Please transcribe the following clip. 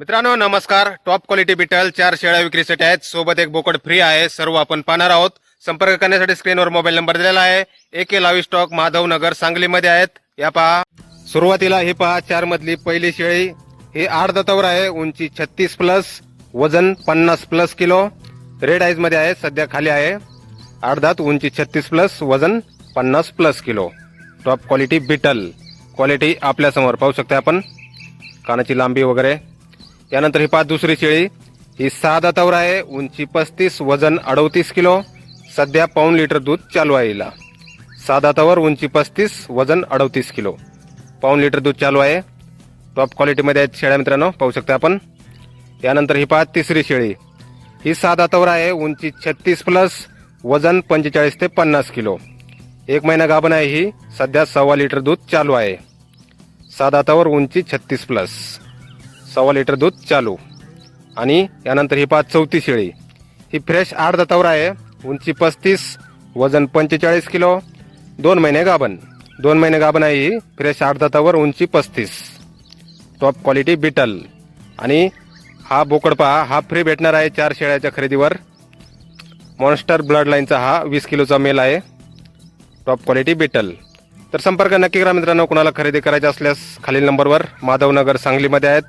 मित्रांनो नमस्कार. Top quality beetle चार शेळ्या विक्रीसाठी आहेत. सोबत एक बोकड फ्री आहे. सर्व आपण पाहणार आहोत. संपर्क करण्यासाठी स्क्रीनवर मोबाईल नंबर दिलेला आहे. एके लावी स्टॉक माधव नगर सांगलीमध्ये आहेत. या पहा. सुरुवातीला हे पहा चार मधली पहिली शेळी. ही आठ दतावर आहे. उंची छत्तीस प्लस वजन पन्नास प्लस किलो. रेड आईजमध्ये आहे. सध्या खाली आहे. आठ दात उंची छत्तीस प्लस वजन पन्नास plus kilo. Top quality Beetal quality आपल्यासमोर पाहू शकते आपण. कानाची लांबी वगैरे. यानंतर ही पाच दुसरी शेळी. ही सहा दातावर आहे. उंची पस्तीस वजन अडतीस किलो. सध्या पाऊन लिटर दूध चालू आहे हिला. सहा दातावर उंची पस्तीस वजन अडतीस किलो. पाऊन लिटर दूध चालू आहे. टॉप क्वालिटीमध्ये आहेत शेळ्या मित्रांनो. पाहू शकता आपण. यानंतर ही पाच तिसरी शेळी. ही सहा दातावर आहे. उंची छत्तीस प्लस वजन पंचेचाळीस ते पन्नास किलो. एक महिना गाभण आहे ही. सध्या सव्वा लिटर दूध चालू आहे. साधा तवर उंची छत्तीस प्लस. सव्वा लिटर दूध चालू. आणि यानंतर ही पाच चौथी शेळी. ही फ्रेश आठ दातावर आहे. उंची पस्तीस वजन पंचेचाळीस किलो दोन महिने गाभण. दोन महिने गाभण आहे ही. फ्रेश आठ दातावर उंची पस्तीस. टॉप क्वालिटी बिटल आणि हा बोकडपा हा फ्री भेटणार आहे चार शेळ्याच्या खरेदीवर. मॉन्स्टर ब्लडलाईनचा हा वीस किलोचा मेल आहे. टॉप क्वालिटी बिटल तर संपर्क नक्की करा मित्रांनो कुणाला खरेदी करायचा असल्यास खालील नंबरवर माधवनगर सांगलीमध्ये आहेत.